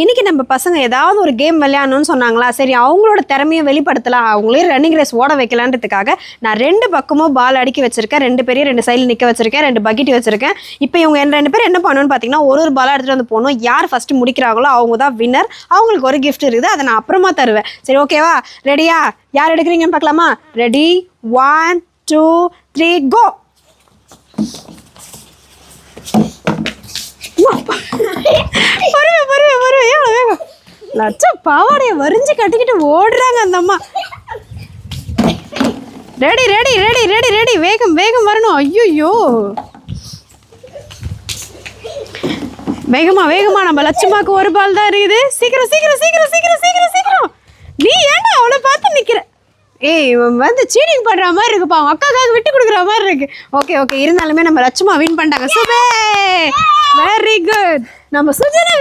இன்றைக்கி நம்ம பசங்க ஏதாவது ஒரு கேம் விளையாடணும்னு சொன்னாங்களா? சரி அவங்களோட திறமையை வெளிப்படுத்தலாம். அவங்களே ரன்னிங் ரேஸ் ஓட வைக்கலான்றதுக்காக நான் ரெண்டு பக்கமும் பால் அடுக்கி வச்சிருக்கேன். ரெண்டு பேரையும் ரெண்டு சைடில் நிற்க வச்சிருக்கேன். ரெண்டு பக்கெட் வச்சிருக்கேன். இப்போ இவங்க என்ன ரெண்டு பேரும் என்ன பண்ணணும்னு பார்த்தீங்கன்னா ஒரு ஒரு பாலாக எடுத்துகிட்டு வந்து போகணும் யார் ஃபர்ஸ்ட் முடிக்கிறாங்களோ அவங்க தான் வின்னர் அவங்களுக்கு ஒரு கிஃப்ட் இருக்குது. அதை நான் அப்புறமா தருவேன். சரி ஓகேவா ரெடியா யார் எடுக்கிறீங்கன்னு பார்க்கலாமா? Ready one two three go லட்சம் பாவாடையை வரிஞ்சு கட்டிக்கிட்டு ஓடுறாங்க அந்த அம்மா. Ready ready ready ready ready. வேகம் வேகம் வரணும். ஐயோ வேகமா வேகமா. நம்ம லட்சுமாக்கு ஒரு பால் தான் இருக்குது. சீக்கிரம் சீக்கிரம் சீக்கிரம் சீக்கிரம் சீக்கிரம் சீக்கிரம். நீ ஏன்டா அவளை பார்த்து நிற்கிற ஏய் வந்து சீட்டிங் பண்ற மாதிரி இருக்குப்பா. அவன் அக்காக்காக விட்டு கொடுக்குற மாதிரி இருக்கு. ஓகே ஓகே இருந்தாலுமே நம்ம லட்சமா வின் பண்ணிட்டாங்க. சூப்பர் வெரி குட் நம்ம சுஜனா